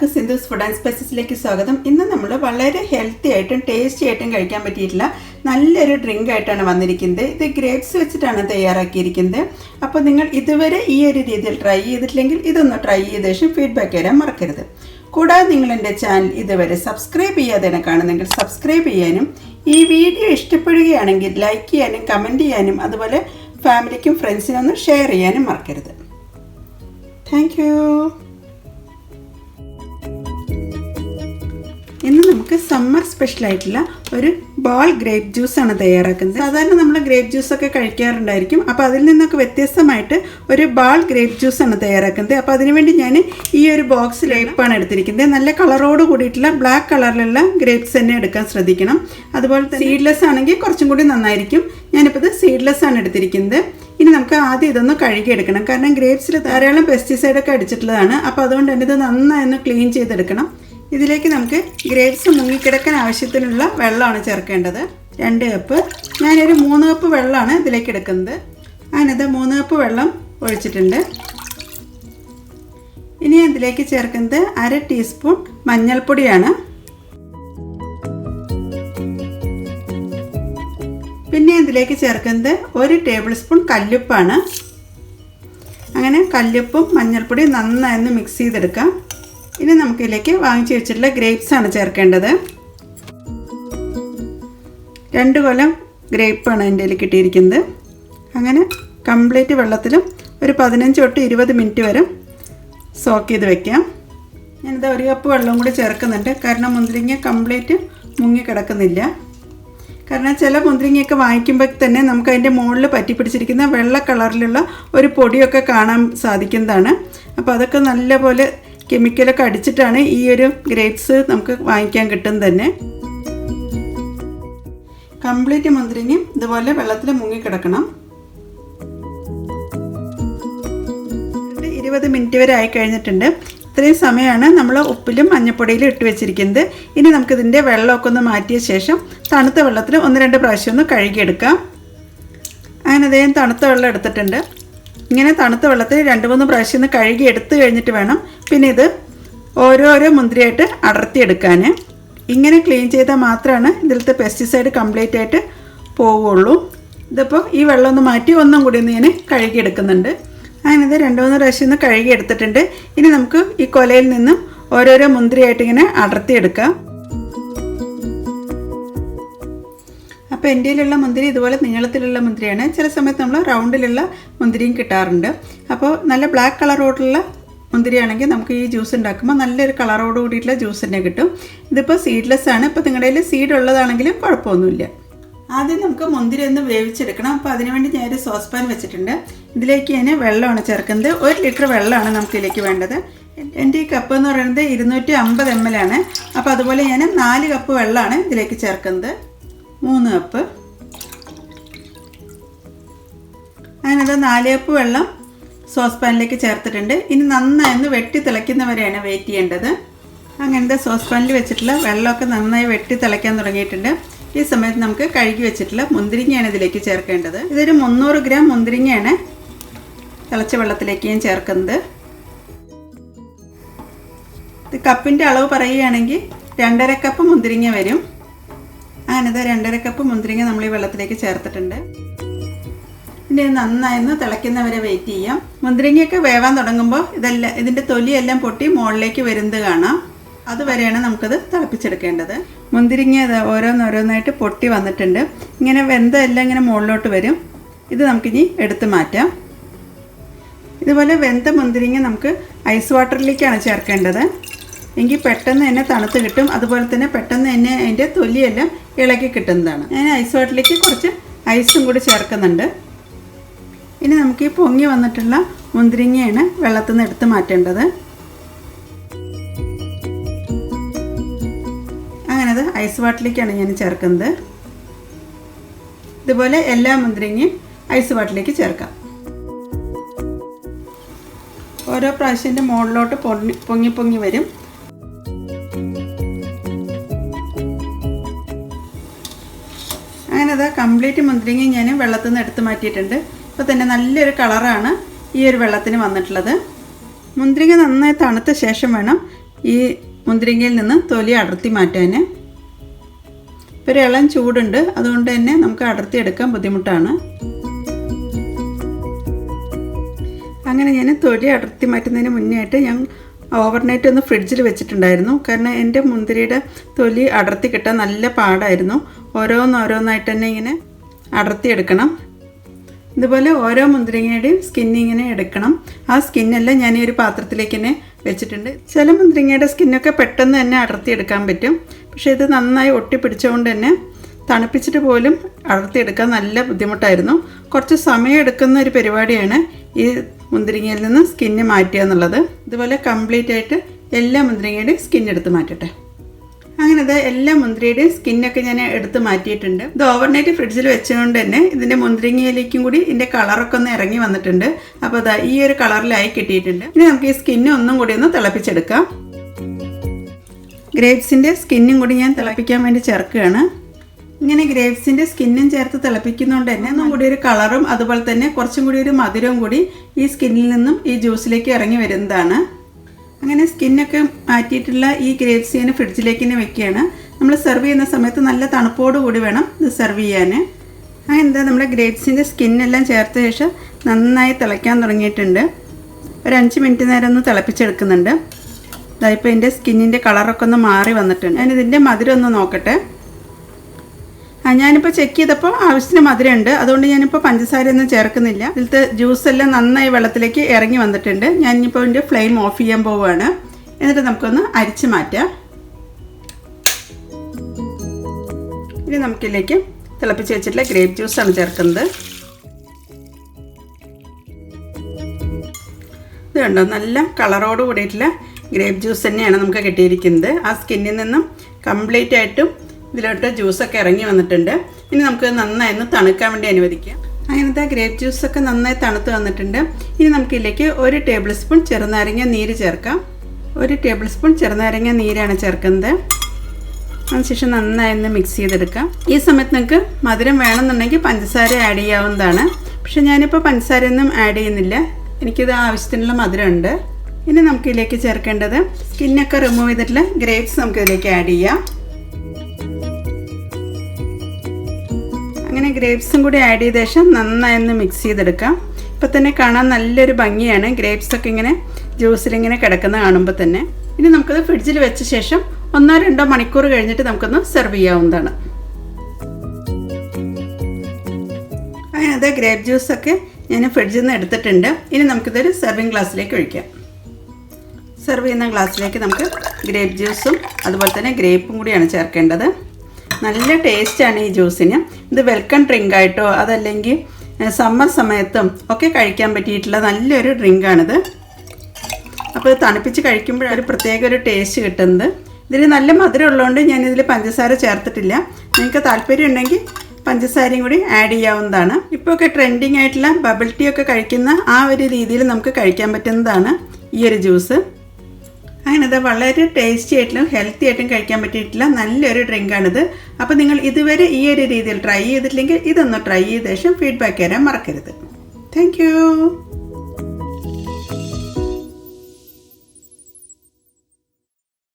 എല്ലാവർക്കും Sindhu's food and സ്പൈസസിലേക്ക് സ്വാഗതം. ഇന്ന് നമ്മൾ വളരെ ഹെൽത്തി ആയിട്ടും ടേസ്റ്റി ആയിട്ടും കഴിക്കാൻ പറ്റിയിട്ടുള്ള നല്ലൊരു ഡ്രിങ്ക് ആയിട്ടാണ് വന്നിരിക്കുന്നത്. ഇത് ഗ്രേപ്സ് വെച്ചിട്ടാണ് തയ്യാറാക്കിയിരിക്കുന്നത്. അപ്പോൾ നിങ്ങൾ ഇതുവരെ ഈ ഒരു രീതിയിൽ ട്രൈ ചെയ്തിട്ടില്ലെങ്കിൽ ഇതൊന്ന് ട്രൈ ചെയ്ത ശേഷം ഫീഡ്ബാക്ക് തരാൻ മറക്കരുത്. കൂടാതെ നിങ്ങൾ എന്റെ ചാനൽ ഇതുവരെ സബ്സ്ക്രൈബ് ചെയ്യാതെ കാണുന്നെങ്കിൽ സബ്സ്ക്രൈബ് ചെയ്യാനും ഈ വീഡിയോ ഇഷ്ടപ്പെടുകയാണെങ്കിൽ ലൈക്ക് ചെയ്യാനും കമന്റ് ചെയ്യാനും അതുപോലെ ഫാമിലിക്കും ഫ്രണ്ട്സിനൊന്നും ഷെയർ ചെയ്യാനും മറക്കരുത്. താങ്ക് ഇന്ന് നമുക്ക് സമ്മർ സ്പെഷ്യൽ ആയിട്ടുള്ള ഒരു ബോൾ ഗ്രേപ്പ് ജ്യൂസ് ആണ് തയ്യാറാക്കുന്നത്. സാധാരണ നമ്മൾ ഗ്രേപ്പ് ജ്യൂസ് ഒക്കെ കഴിക്കാറുണ്ടായിരിക്കും. അപ്പോൾ അതിൽ നിന്നൊക്കെ വ്യത്യസ്തമായിട്ട് ഒരു ബാൾ ഗ്രേപ്പ് ജ്യൂസ് ആണ് തയ്യാറാക്കുന്നത്. അപ്പോൾ അതിനുവേണ്ടി ഞാൻ ഈ ഒരു ബോക്സ് ലേപ്പാണ് എടുത്തിരിക്കുന്നത്. നല്ല കളറോട് കൂടിയിട്ടുള്ള ബ്ലാക്ക് കളറിലുള്ള ഗ്രേപ്സ് തന്നെ എടുക്കാൻ ശ്രദ്ധിക്കണം. അതുപോലെ തന്നെ സീഡ്ലെസ് ആണെങ്കിൽ കുറച്ചും കൂടി നന്നായിരിക്കും. ഞാനിപ്പോൾ ഇത് സീഡ്ലെസ് ആണ് എടുത്തിരിക്കുന്നത്. ഇനി നമുക്ക് ആദ്യം ഇതൊന്ന് കഴുകിയെടുക്കണം. കാരണം ഗ്രേപ്സിൽ ധാരാളം പെസ്റ്റിസൈഡൊക്കെ അടിച്ചിട്ടുള്ളതാണ്. അപ്പോൾ അതുകൊണ്ട് തന്നെ ഇത് നന്നായി ഒന്ന് ക്ലീൻ ചെയ്തെടുക്കണം. ഇതിലേക്ക് നമുക്ക് ഗ്രേപ്സ് മുങ്ങിക്കിടക്കാൻ ആവശ്യത്തിനുള്ള വെള്ളമാണ് ചേർക്കേണ്ടത്. രണ്ട് കപ്പ് ഞാനൊരു മൂന്ന് കപ്പ് വെള്ളമാണ് ഇതിലേക്ക് എടുക്കുന്നത്. അതിനകത്ത് മൂന്ന് കപ്പ് വെള്ളം ഒഴിച്ചിട്ടുണ്ട്. ഇനി ഇതിലേക്ക് ചേർക്കുന്നത് അര ടീസ്പൂൺ മഞ്ഞൾപ്പൊടിയാണ്. പിന്നെ ഇതിലേക്ക് ചേർക്കുന്നത് ഒരു ടേബിൾ സ്പൂൺ കല്ലുപ്പാണ്. അങ്ങനെ കല്ലുപ്പും മഞ്ഞൾപ്പൊടിയും നന്നായി ഒന്ന് മിക്സ് ചെയ്തെടുക്കാം. ഇനി നമുക്കിതിലേക്ക് വാങ്ങിച്ചു വെച്ചിട്ടുള്ള ഗ്രേപ്സ് ആണ് ചേർക്കേണ്ടത്. രണ്ട് കൊലം ഗ്രേപ്പാണ് എന്റെ കയ്യിൽ കിട്ടിയിരിക്കുന്നത്. അങ്ങനെ കംപ്ലീറ്റ് വെള്ളത്തിലും ഒരു പതിനഞ്ച് തൊട്ട് ഇരുപത് മിനിറ്റ് വരെ സോക്ക് ചെയ്ത് വെക്കാം. ഞാനിത് ഒരു കപ്പ് വെള്ളം കൂടി ചേർക്കുന്നുണ്ട്. കാരണം മുന്തിരിങ്ങ കംപ്ലീറ്റ് മുങ്ങി കിടക്കുന്നില്ല. കാരണം ചില മുന്തിരിങ്ങയൊക്കെ വാങ്ങിക്കുമ്പോൾ തന്നെ നമുക്ക് അതിന്റെ മുകളിൽ പറ്റി പിടിച്ചിരിക്കുന്ന വെള്ള കളറിലുള്ള ഒരു പൊടിയൊക്കെ കാണാൻ സാധിക്കുന്നതാണ്. അപ്പോൾ അതൊക്കെ നല്ലപോലെ കെമിക്കലൊക്കെ അടിച്ചിട്ടാണ് ഈ ഒരു ഗ്രേപ്സ് നമുക്ക് വാങ്ങിക്കാൻ കിട്ടും തന്നെ. കംപ്ലീറ്റ് മുന്തിരിങ്ങി ഇതുപോലെ വെള്ളത്തിൽ മുങ്ങിക്കിടക്കണം ഇരുപത് മിനിറ്റ് വരെ ആയി കഴിഞ്ഞിട്ടുണ്ട്. ഇത്രയും സമയമാണ് നമ്മൾ ഉപ്പിലും മഞ്ഞപ്പൊടിയിലും ഇട്ട് വെച്ചിരിക്കുന്നത്. ഇനി നമുക്കിതിന്റെ വെള്ളമൊക്കെ ഒന്ന് മാറ്റിയ ശേഷം തണുത്ത വെള്ളത്തിൽ ഒന്ന് രണ്ട് പ്രാവശ്യം ഒന്ന് കഴുകിയെടുക്കാം. അങ്ങനെ അദ്ദേഹം തണുത്ത വെള്ളം എടുത്തിട്ടുണ്ട്. ഇങ്ങനെ തണുത്ത വെള്ളത്തിൽ രണ്ട് മൂന്ന് പ്രാവശ്യം ഒന്ന് കഴുകി എടുത്തു കഴിഞ്ഞിട്ട് വേണം. പിന്നെ ഇത് ഓരോരോ മുന്തിരിയായിട്ട് അടർത്തിയെടുക്കാൻ. ഇങ്ങനെ ക്ലീൻ ചെയ്താൽ മാത്രമാണ് ഇതിലത്തെ പെസ്റ്റിസൈഡ് കംപ്ലീറ്റ് ആയിട്ട് പോവുള്ളൂ. ഇതിപ്പോൾ ഈ വെള്ളം ഒന്ന് മാറ്റി ഒന്നും കൂടി ഒന്ന് ഞാൻ കഴുകിയെടുക്കുന്നുണ്ട്. അങ്ങനെ രണ്ട് മൂന്ന് പ്രാവശ്യം ഒന്ന് കഴുകിയെടുത്തിട്ടുണ്ട്. ഇനി നമുക്ക് ഈ കൊലയിൽ നിന്നും ഓരോരോ മുന്തിരിയായിട്ട് ഇങ്ങനെ അടർത്തിയെടുക്കാം. അപ്പോൾ എന്റെ കയ്യിലുള്ള മുന്തിരി ഇതുപോലെ നീളത്തിലുള്ള മുന്തിരിയാണ്. ചില സമയത്ത് നമ്മൾ റൗണ്ടിലുള്ള മുന്തിരിയും കിട്ടാറുണ്ട്. അപ്പോൾ നല്ല ബ്ലാക്ക് കളറോടുള്ള മുന്തിരിയാണെങ്കിൽ നമുക്ക് ഈ ജ്യൂസ് ഉണ്ടാക്കുമ്പോൾ നല്ലൊരു കളറോട് കൂടിയിട്ടുള്ള ജ്യൂസ് തന്നെ കിട്ടും. ഇതിപ്പോൾ സീഡ്ലെസ് ആണ്. ഇപ്പോൾ നിങ്ങളുടെ കയ്യിൽ സീഡ് ഉള്ളതാണെങ്കിലും കുഴപ്പമൊന്നുമില്ല. ആദ്യം നമുക്ക് മുന്തിരി ഒന്ന് വേവിച്ചെടുക്കണം. അപ്പോൾ അതിനുവേണ്ടി ഞാനൊരു സോസ് പാൻ വെച്ചിട്ടുണ്ട്. ഇതിലേക്ക് ഞാൻ വെള്ളമാണ് ചേർക്കുന്നത്. ഒരു ലിറ്റർ വെള്ളമാണ് നമുക്ക് ഇതിലേക്ക് വേണ്ടത്. എന്റെ ഈ കപ്പ് എന്ന് പറയുന്നത് ഇരുന്നൂറ്റി അമ്പത് എം എൽ ആണ്. അപ്പോൾ അതുപോലെ ഞാൻ നാല് കപ്പ് വെള്ളമാണ് ഇതിലേക്ക് ചേർക്കുന്നത്. മൂന്ന് കപ്പ്. അതിനകത്ത് നാല് കപ്പ് വെള്ളം സോസ് പാനിലേക്ക് ചേർത്തിട്ടുണ്ട്. ഇനി നന്നായി ഒന്ന് വെട്ടി തിളയ്ക്കുന്നവരെയാണ് വെയിറ്റ് ചെയ്യേണ്ടത്. അങ്ങനത്തെ സോസ് പാനിൽ വെച്ചിട്ടുള്ള വെള്ളമൊക്കെ നന്നായി വെട്ടി തിളയ്ക്കാൻ തുടങ്ങിയിട്ടുണ്ട്. ഈ സമയത്ത് നമുക്ക് കഴുകി വെച്ചിട്ടുള്ള മുന്തിരിങ്ങയാണ് ഇതിലേക്ക് ചേർക്കേണ്ടത്. ഇതൊരു മുന്നൂറ് ഗ്രാം മുന്തിരിങ്ങയാണ് തിളച്ച വെള്ളത്തിലേക്ക് ഞാൻ ചേർക്കുന്നത്. ഇത് കപ്പിന്റെ അളവ് പറയുകയാണെങ്കിൽ രണ്ടര കപ്പ് മുന്തിരിങ്ങ വരും. അങ്ങനത്തെ രണ്ടര കപ്പ് മുന്തിരിങ്ങ നമ്മൾ ഈ വെള്ളത്തിലേക്ക് ചേർത്തിട്ടുണ്ട്. ഇനി ഒന്ന് തിളയ്ക്കുന്നവരെ വെയിറ്റ് ചെയ്യാം. മുന്തിരിങ്ങയൊക്കെ വേവാൻ തുടങ്ങുമ്പോൾ ഇതെല്ലാം ഇതിന്റെ തൊലിയെല്ലാം പൊട്ടി മുകളിലേക്ക് വരുന്നത് കാണാം. അതുവരെയാണ് നമുക്കത് തിളപ്പിച്ചെടുക്കേണ്ടത്. മുന്തിരിങ്ങ ഓരോന്നോരോന്നായിട്ട് പൊട്ടി വന്നിട്ടുണ്ട്. ഇങ്ങനെ വെന്തെല്ലാം ഇങ്ങനെ മുകളിലോട്ട് വരും. ഇത് നമുക്കിനി എടുത്ത് മാറ്റാം. ഇതുപോലെ വെന്ത മുന്തിരിങ്ങ നമുക്ക് ഐസ് വാട്ടറിലേക്കാണ് ചേർക്കേണ്ടത്. എങ്കിൽ പെട്ടെന്ന് തന്നെ തണുത്ത് കിട്ടും. അതുപോലെ തന്നെ പെട്ടെന്ന് തന്നെ അതിന്റെ തൊലിയെല്ലാം ഇളക്കി കിട്ടുന്നതാണ്. ഞാൻ ഐസ് വാട്ടിലേക്ക് കുറച്ച് ഐസും കൂടി ചേർക്കുന്നുണ്ട്. ഇനി നമുക്ക് ഈ പൊങ്ങി വന്നിട്ടുള്ള മുന്തിരിങ്ങയാണ് വെള്ളത്തിൽ നിന്ന് എടുത്ത് മാറ്റേണ്ടത്. അങ്ങനെ അത് ഐസ് വാട്ടിലേക്കാണ് ഞാൻ ചേർക്കുന്നത്. ഇതുപോലെ എല്ലാ മുന്തിരിങ്ങയും ഐസ് വാട്ടിലേക്ക് ചേർക്കാം. ഓരോ പ്രാവശ്യത്തിന്റെ മുകളിലോട്ട് പൊങ്ങി പൊങ്ങി പൊങ്ങി വരും. അത് കംപ്ലീറ്റ് മുന്തിരിങ്ങ ഞാൻ വെള്ളത്തിൽ നിന്ന് എടുത്ത് മാറ്റിയിട്ടുണ്ട്. ഇപ്പോൾ തന്നെ നല്ലൊരു കളറാണ് ഈ ഒരു വെള്ളത്തിന് വന്നിട്ടുള്ളത്. മുന്തിരിങ്ങ നന്നായി തണുത്ത ശേഷം വേണം ഈ മുന്തിരിങ്ങയിൽ നിന്ന് തൊലി അടർത്തി മാറ്റാൻ ഇപ്പോൾ ഒരു ഇളം ചൂടുണ്ട് അതുകൊണ്ട് തന്നെ നമുക്ക് അടർത്തി എടുക്കാൻ ബുദ്ധിമുട്ടാണ്. അങ്ങനെ ഞാൻ തൊലി അടർത്തി മാറ്റുന്നതിന് മുന്നേ ഞാൻ ഓവർനൈറ്റ് ഒന്ന് ഫ്രിഡ്ജിൽ വെച്ചിട്ടുണ്ടായിരുന്നു. കാരണം എന്റെ മുന്തിരിയുടെ തൊലി അടർത്തി കിട്ടാൻ നല്ല പാടായിരുന്നു. ഓരോന്നോരോന്നായിട്ട് തന്നെ ഇങ്ങനെ അടർത്തി എടുക്കണം ഇതുപോലെ ഓരോ മുന്തിരിങ്ങയുടെയും സ്കിന്നിങ്ങനെ എടുക്കണം. ആ സ്കിന്നെല്ലാം ഞാൻ ഈ ഒരു പാത്രത്തിലേക്ക് തന്നെ വെച്ചിട്ടുണ്ട്. ചില മുന്തിരിങ്ങയുടെ സ്കിന്നൊക്കെ പെട്ടെന്ന് തന്നെ അടർത്തി എടുക്കാൻ പറ്റും. പക്ഷേ ഇത് നന്നായി ഒട്ടിപ്പിടിച്ചുകൊണ്ട് തന്നെ തണുപ്പിച്ചിട്ട് പോലും അടർത്തിയെടുക്കാൻ നല്ല ബുദ്ധിമുട്ടായിരുന്നു. കുറച്ച് സമയം എടുക്കുന്ന ഒരു പരിപാടിയാണ് ഈ മുന്തിരിങ്ങയിൽ നിന്ന് സ്കിന്ന് മാറ്റുക എന്നുള്ളത്. ഇതുപോലെ കംപ്ലീറ്റ് ആയിട്ട് എല്ലാ മുന്തിരിങ്ങയുടെയും സ്കിന്നെടുത്ത് മാറ്റട്ടെ. അങ്ങനെ അത് എല്ലാ മുന്തിരിയുടെയും സ്കിന്നൊക്കെ ഞാൻ എടുത്ത് മാറ്റിയിട്ടുണ്ട്. ഇത് ഓവർനൈറ്റ് ഫ്രിഡ്ജിൽ വെച്ചുകൊണ്ട് തന്നെ ഇതിന്റെ മുന്തിരിങ്ങയിലേക്കും കൂടി ഇതിന്റെ കളറൊക്കെ ഒന്ന് ഇറങ്ങി വന്നിട്ടുണ്ട്. അപ്പോൾ അതാ ഈ ഒരു കളറിലായി കിട്ടിയിട്ടുണ്ട്. ഇനി നമുക്ക് ഈ സ്കിന്ന് ഒന്നും കൂടി ഒന്ന് തിളപ്പിച്ചെടുക്കാം. ഗ്രേപ്സിന്റെ സ്കിന്നും കൂടി ഞാൻ തിളപ്പിക്കാൻ വേണ്ടി ചേർക്കുകയാണ്. ഇങ്ങനെ ഗ്രേപ്സിന്റെ സ്കിന്നും ചേർത്ത് തിളപ്പിക്കുന്നതുകൊണ്ട് തന്നെ ഒന്നും കൂടി ഒരു കളറും അതുപോലെ തന്നെ കുറച്ചും കൂടി ഒരു മധുരവും കൂടി ഈ സ്കിന്നിൽ നിന്നും ഈ ജ്യൂസിലേക്ക് ഇറങ്ങി വരുന്നതാണ്. അങ്ങനെ സ്കിന്നൊക്കെ മാറ്റിയിട്ടുള്ള ഈ ഗ്രേപ്സ് ഞാൻ ഫ്രിഡ്ജിലേക്ക് തന്നെ വെക്കുകയാണ്. നമ്മൾ സെർവ് ചെയ്യുന്ന സമയത്ത് നല്ല തണുപ്പോട് കൂടി വേണം ഇത് സെർവ് ചെയ്യാൻ അങ്ങനെ എന്താ നമ്മുടെ ഗ്രേപ്സിന്റെ സ്കിന്നെല്ലാം ചേർത്ത ശേഷം നന്നായി തിളയ്ക്കാൻ തുടങ്ങിയിട്ടുണ്ട്. ഒരു അഞ്ച് മിനിറ്റ് നേരം ഒന്ന് തിളപ്പിച്ചെടുക്കുന്നുണ്ട്. ഇതായിപ്പോൾ എന്റെ സ്കിന്നിന്റെ കളറൊക്കെ ഒന്ന് മാറി വന്നിട്ടുണ്ട്. ഞാൻ ഇതിന്റെ മധുരം ഒന്ന് നോക്കട്ടെ. ഞാനിപ്പോൾ ചെക്ക് ചെയ്തപ്പോൾ ആവശ്യത്തിന് മധുരമുണ്ട്. അതുകൊണ്ട് ഞാനിപ്പോൾ പഞ്ചസാരയൊന്നും ചേർക്കുന്നില്ല. ഇതിലത്തെ ജ്യൂസ് എല്ലാം നന്നായി വെള്ളത്തിലേക്ക് ഇറങ്ങി വന്നിട്ടുണ്ട്. ഞാനിപ്പോൾ ഇതിന്റെ ഫ്ലെയിം ഓഫ് ചെയ്യാൻ പോവുകയാണ് എന്നിട്ട് നമുക്കൊന്ന് അരിച്ച് മാറ്റാം. ഇനി നമുക്കിതിലേക്ക് തിളപ്പിച്ച് വെച്ചിട്ടുള്ള ഗ്രേപ്പ് ജ്യൂസാണ് ചേർക്കുന്നത്. ഇത് കണ്ടോ? നല്ല കളറോട് കൂടിയിട്ടുള്ള ഗ്രേപ്പ് ജ്യൂസ് തന്നെയാണ് നമുക്ക് കിട്ടിയിരിക്കുന്നത്. ആ സ്കിന്നിൽ നിന്നും കംപ്ലീറ്റ് ആയിട്ടും ഇതിലോട്ട് ജ്യൂസൊക്കെ ഇറങ്ങി വന്നിട്ടുണ്ട്. ഇനി നമുക്ക് നന്നായി ഒന്ന് തണുക്കാൻ വേണ്ടി അനുവദിക്കാം. അങ്ങനത്തെ ഗ്രേപ്പ് ജ്യൂസൊക്കെ നന്നായി തണുത്ത് വന്നിട്ടുണ്ട്. ഇനി നമുക്ക് ഇതിലേക്ക് ഒരു ടേബിൾ സ്പൂൺ ചെറുനാരങ്ങ നീര് ചേർക്കാം. ഒരു ടേബിൾ സ്പൂൺ ചെറുനാരങ്ങ നീരാണ് ചേർക്കുന്നത്. അതിനുശേഷം നന്നായി ഒന്ന് മിക്സ് ചെയ്തെടുക്കാം. ഈ സമയത്ത് നിങ്ങൾക്ക് മധുരം വേണമെന്നുണ്ടെങ്കിൽ പഞ്ചസാര ആഡ് ചെയ്യാവുന്നതാണ്. പക്ഷെ ഞാനിപ്പോൾ പഞ്ചസാരയൊന്നും ആഡ് ചെയ്യുന്നില്ല. എനിക്കിത് ആവശ്യത്തിനുള്ള മധുരമുണ്ട്. ഇനി നമുക്കിതിലേക്ക് ചേർക്കേണ്ടത് സ്കിന്നൊക്കെ റിമൂവ് ചെയ്തിട്ടുള്ള ഗ്രേപ്സ് നമുക്കിതിലേക്ക് ആഡ് ചെയ്യാം. അങ്ങനെ ഗ്രേപ്സും കൂടി ആഡ് ചെയ്ത ശേഷം നന്നായി ഒന്ന് മിക്സ് ചെയ്തെടുക്കാം. ഇപ്പം തന്നെ കാണാൻ നല്ലൊരു ഭംഗിയാണ്. ഗ്രേപ്സ് ഒക്കെ ഇങ്ങനെ ജ്യൂസിലിങ്ങനെ കിടക്കുന്ന കാണുമ്പോൾ തന്നെ. ഇനി നമുക്കത് ഫ്രിഡ്ജിൽ വെച്ച ശേഷം ഒന്നോ രണ്ടോ മണിക്കൂർ കഴിഞ്ഞിട്ട് നമുക്കൊന്ന് സെർവ് ചെയ്യാവുന്നതാണ്. അങ്ങനെ അത് ഗ്രേപ്പ് ജ്യൂസൊക്കെ ഞാൻ ഫ്രിഡ്ജിൽ നിന്ന് എടുത്തിട്ടുണ്ട്. ഇനി നമുക്കിതൊരു സെർവിങ് ഗ്ലാസ്സിലേക്ക് ഒഴിക്കാം. സെർവ് ചെയ്യുന്ന ഗ്ലാസ്സിലേക്ക് നമുക്ക് ഗ്രേപ്പ് ജ്യൂസും അതുപോലെ തന്നെ ഗ്രേപ്പും കൂടിയാണ് ചേർക്കേണ്ടത്. നല്ല ടേസ്റ്റാണ് ഈ ജ്യൂസിന് ഇത് വെൽക്കം ഡ്രിങ്ക് ആയിട്ടോ അതല്ലെങ്കിൽ സമ്മർ സമയത്തും ഒക്കെ കഴിക്കാൻ പറ്റിയിട്ടുള്ള നല്ലൊരു ഡ്രിങ്കാണിത് അപ്പോൾ തണുപ്പിച്ച് കഴിക്കുമ്പോൾ ഒരു പ്രത്യേക ഒരു ടേസ്റ്റ് കിട്ടുന്നത്. ഇതിൽ നല്ല മധുരം ഉള്ളതുകൊണ്ട് ഞാൻ ഇതിൽ പഞ്ചസാര ചേർത്തിട്ടില്ല. നിങ്ങൾക്ക് താല്പര്യം ഉണ്ടെങ്കിൽ പഞ്ചസാരയും കൂടി ആഡ് ചെയ്യാവുന്നതാണ്. ഇപ്പോൾ ഒക്കെ ട്രെൻഡിങ് ആയിട്ടുള്ള ബബിൾ ടീ ഒക്കെ കഴിക്കുന്ന ആ ഒരു രീതിയിൽ നമുക്ക് കഴിക്കാൻ പറ്റുന്നതാണ് ഈ ഒരു ജ്യൂസ് അത് വളരെ ടേസ്റ്റി ആയിട്ടും ഹെൽത്തി ആയിട്ടും കഴിക്കാൻ പറ്റിയിട്ടില്ല നല്ലൊരു ഡ്രിങ്കാണിത് അപ്പോൾ നിങ്ങൾ ഇതുവരെ ഈ ഒരു രീതിയിൽ ട്രൈ ചെയ്തിട്ടില്ലെങ്കിൽ ഇതൊന്ന് ട്രൈ ചെയ്ത ശേഷം ഫീഡ്ബാക്ക് തരാൻ മറക്കരുത്. താങ്ക്